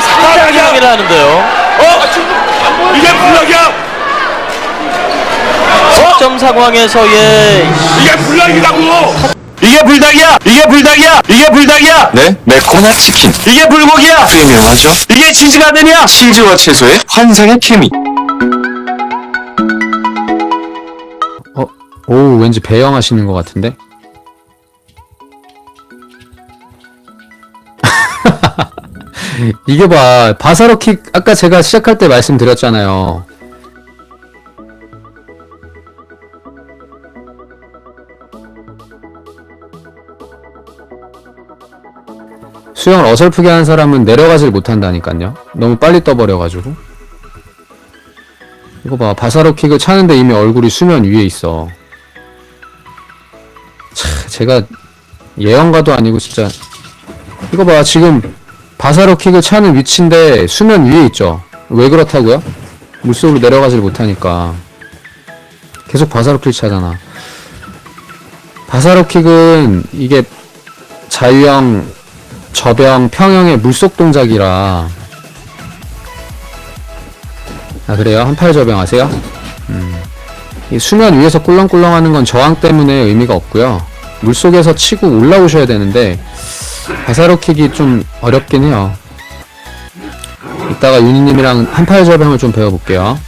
상황에서 사각형이라 하는데요. 어? 이게 불락이야! 석점 상황에서의 이게 불락이라고! 이게 불닭이야! 이게 불닭이야! 이게 불닭이야! 네, 매콤한 치킨, 이게 불고기야! 프리미엄하죠? 이게 치즈 가든이야! 치즈와 채소의 환상의 케미. 어, 오, 왠지 배영하시는 것 같은데? 이게 봐, 바사로킥, 아까 제가 시작할 때 말씀드렸잖아요. 수영을 어설프게 하는 사람은 내려가질 못한다니까요. 너무 빨리 떠버려가지고. 이거 봐, 바사로킥을 차는데 이미 얼굴이 수면 위에 있어. 차, 제가 예언가도 아니고 진짜 이거 봐 지금 바사로 킥을 차는 위치인데 수면 위에 있죠. 왜 그렇다고요? 물속으로 내려가질 못하니까 계속 바사로 킥 차잖아. 바사로 킥은 이게 자유형, 저병, 평형의 물속 동작이라 아 그래요? 한팔 저병 하세요? 이 수면 위에서 꿀렁꿀렁 하는 건 저항 때문에 의미가 없고요. 물속에서 치고 올라오셔야 되는데 바사로킥이 좀 어렵긴 해요. 이따가 유니님이랑 한팔 저병을 좀 배워볼게요.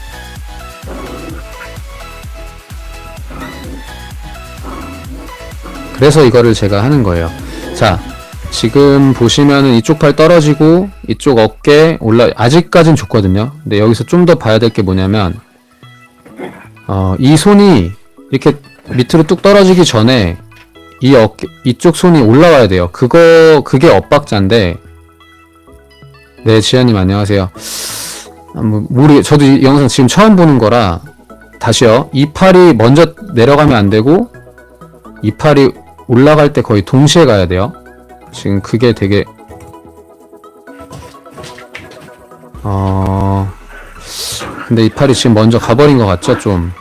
그래서 이거를 제가 하는 거예요. 자, 지금 보시면은 이쪽 팔 떨어지고 이쪽 어깨 올라 아직까진 좋거든요. 근데 여기서 좀 더 봐야 될 게 뭐냐면 어, 이 손이 이렇게 밑으로 뚝 떨어지기 전에 이 어깨, 이쪽 손이 올라와야 돼요. 그거, 그게 엇박자인데, 네, 지현님 안녕하세요. 아, 뭐, 모르, 저도 이 영상 지금 처음 보는 거라, 다시요. 이 팔이 먼저 내려가면 안 되고, 이 팔이 올라갈 때 거의 동시에 가야 돼요. 지금 그게 되게, 어, 근데 이 팔이 지금 먼저 가버린 것 같죠, 좀.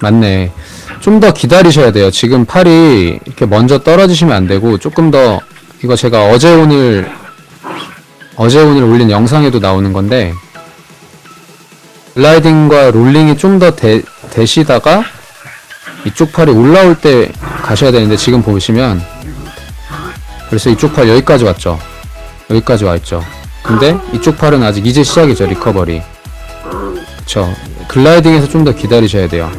맞네. 좀 더 기다리셔야 돼요. 지금 팔이 이렇게 먼저 떨어지시면 안 되고 조금 더 이거 제가 어제 오늘 어제 오늘 올린 영상에도 나오는 건데 글라이딩과 롤링이 좀 더 되시다가 이쪽 팔이 올라올 때 가셔야 되는데 지금 보시면 벌써 이쪽 팔 여기까지 왔죠. 여기까지 와 있죠. 근데 이쪽 팔은 아직 이제 시작이죠. 리커버리. 그쵸. 글라이딩에서 좀 더 기다리셔야 돼요.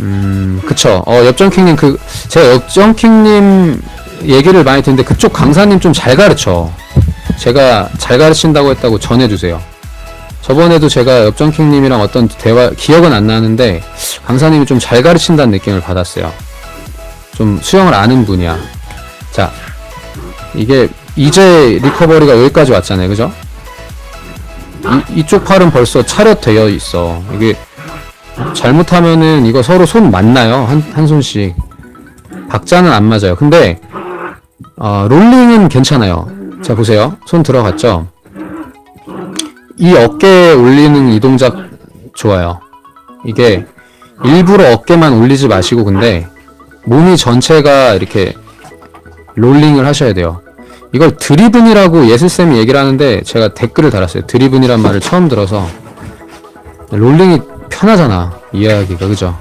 음, 그쵸. 어, 옆정킹님, 그, 제가 옆정킹님 얘기를 많이 듣는데 그쪽 강사님 좀 잘 가르쳐. 제가 잘 가르친다고 했다고 전해주세요. 저번에도 제가 옆정킹님이랑 어떤 대화, 기억은 안 나는데, 강사님이 좀 잘 가르친다는 느낌을 받았어요. 좀 수영을 아는 분이야. 자, 이게, 이제 리커버리가 여기까지 왔잖아요. 그죠? 이, 이쪽 팔은 벌써 차렷되어 있어. 이게, 잘못하면은 이거 서로 손 맞나요? 한, 한 손씩. 박자는 안 맞아요. 근데, 어, 롤링은 괜찮아요. 자, 보세요. 손 들어갔죠? 이 어깨에 올리는 이 동작 좋아요. 이게 일부러 어깨만 올리지 마시고 근데 몸이 전체가 이렇게 롤링을 하셔야 돼요. 이걸 드리븐이라고 예슬쌤이 얘기를 하는데 제가 댓글을 달았어요. 드리븐이란 말을 처음 들어서 롤링이 편하잖아 이해하기가 그죠?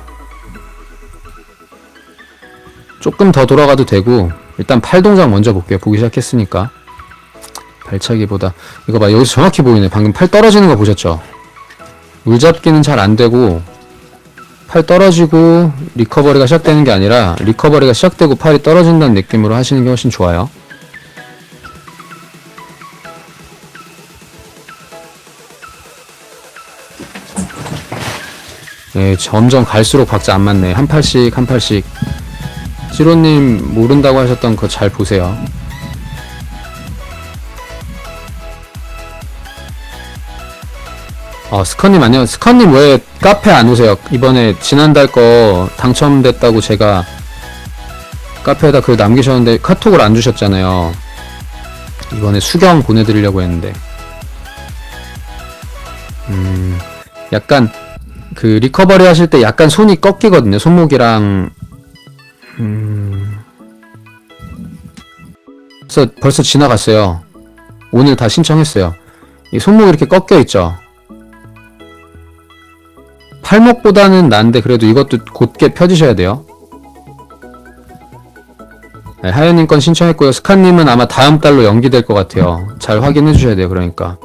조금 더 돌아가도 되고 일단 팔 동작 먼저 볼게요. 보기 시작했으니까 발차기보다 이거 봐 여기서 정확히 보이네. 방금 팔 떨어지는 거 보셨죠? 물 잡기는 잘 안 되고 팔 떨어지고 리커버리가 시작되는 게 아니라 리커버리가 시작되고 팔이 떨어진다는 느낌으로 하시는 게 훨씬 좋아요. 네, 점점 갈수록 박자 안 맞네. 한 팔씩 한 팔씩. 지로님 모른다고 하셨던 거 잘 보세요. 어, 스커님 안녕. 스커님 왜 카페 안 오세요? 이번에 지난달 거 당첨됐다고 제가 카페에다 글 남기셨는데 카톡을 안 주셨잖아요. 이번에 수경 보내드리려고 했는데. 음, 약간 그 리커버리 하실 때 약간 손이 꺾이거든요. 손목이랑 음 벌써 벌써 지나갔어요. 오늘 다 신청했어요. 이 손목이 이렇게 꺾여 있죠. 팔목보다는 난데 그래도 이것도 곧게 펴지셔야 돼요. 네, 하연님 건 신청했고요. 스카님은 아마 다음 달로 연기될 것 같아요. 잘 확인해 주셔야 돼요. 그러니까.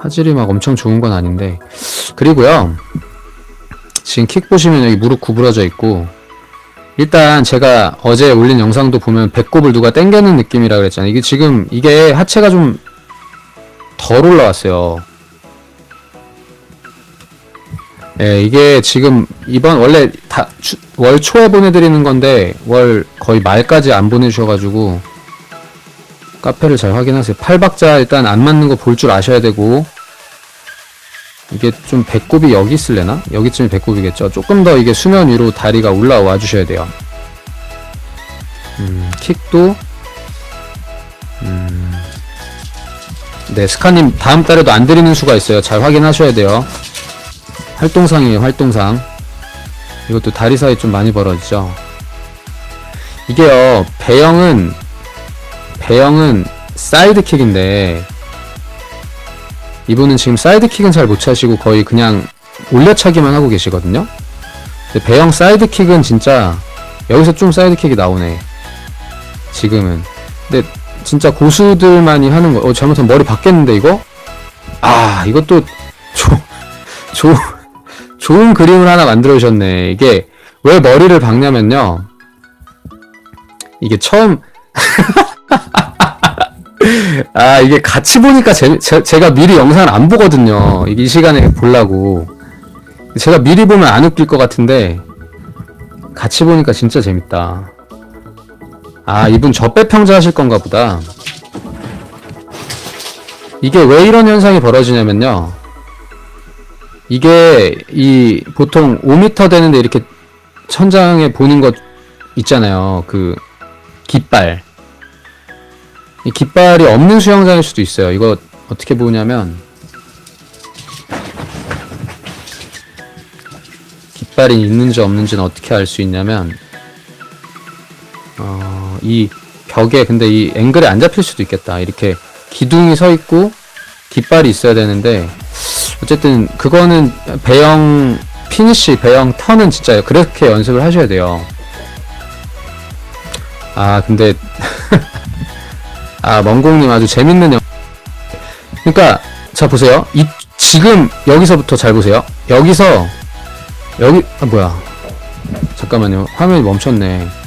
화질이 막 엄청 좋은 건 아닌데. 그리고요. 지금 킥 보시면 여기 무릎 구부러져 있고. 일단 제가 어제 올린 영상도 보면 배꼽을 누가 당겨는 느낌이라 그랬잖아요. 이게 지금 이게 하체가 좀 덜 올라왔어요. 예, 이게 지금 이번 원래 다 월 초에 보내드리는 건데 월 거의 말까지 안 보내주셔가지고 카페를 잘 확인하세요. 팔박자 일단 안 맞는 거 볼 줄 아셔야 되고 이게 좀 배꼽이 여기 있을래나? 여기쯤이 배꼽이겠죠. 조금 더 이게 수면 위로 다리가 올라와 주셔야 돼요. 음, 킥도 음, 네 스카님 다음 달에도 안 드리는 수가 있어요. 잘 확인하셔야 돼요. 활동상이에요, 활동상. 이것도 다리 사이 좀 많이 벌어지죠. 이게요, 배영은, 배영은 사이드킥인데, 이분은 지금 사이드킥은 잘 못 차시고 거의 그냥 올려차기만 하고 계시거든요? 배영 사이드킥은 진짜, 여기서 좀 사이드킥이 나오네. 지금은. 근데 진짜 고수들만이 하는 거, 어, 잘못하면 머리 박겠는데, 이거? 아, 이것도, 조, 조, 좋은 그림을 하나 만들어 주셨네. 이게 왜 머리를 박냐면요. 이게 처음 아 이게 같이 보니까 제, 가 미리 영상을 안 보거든요. 이게 이 시간에 보려고 제가 미리 보면 안 웃길 것 같은데 같이 보니까 진짜 재밌다. 아 이분 저배평자 하실 건가 보다. 이게 왜 이런 현상이 벌어지냐면요. 이게 이 보통 5m 되는데 이렇게 천장에 보는 것 있잖아요. 그 깃발. 이 깃발이 없는 수영장일 수도 있어요. 이거 어떻게 보냐면 깃발이 있는지 없는지는 어떻게 알 수 있냐면 어, 이 벽에 근데 이 앵글에 안 잡힐 수도 있겠다. 이렇게 기둥이 서 있고 깃발이 있어야 되는데 어쨌든 그거는 배영 피니시 배영 턴은 진짜 그렇게 연습을 하셔야 돼요. 아 근데 아 멍공님 아주 재밌는 영. 그러니까 자 보세요. 이 지금 여기서부터 잘 보세요. 여기서 여기 아 뭐야 잠깐만요 화면이 멈췄네.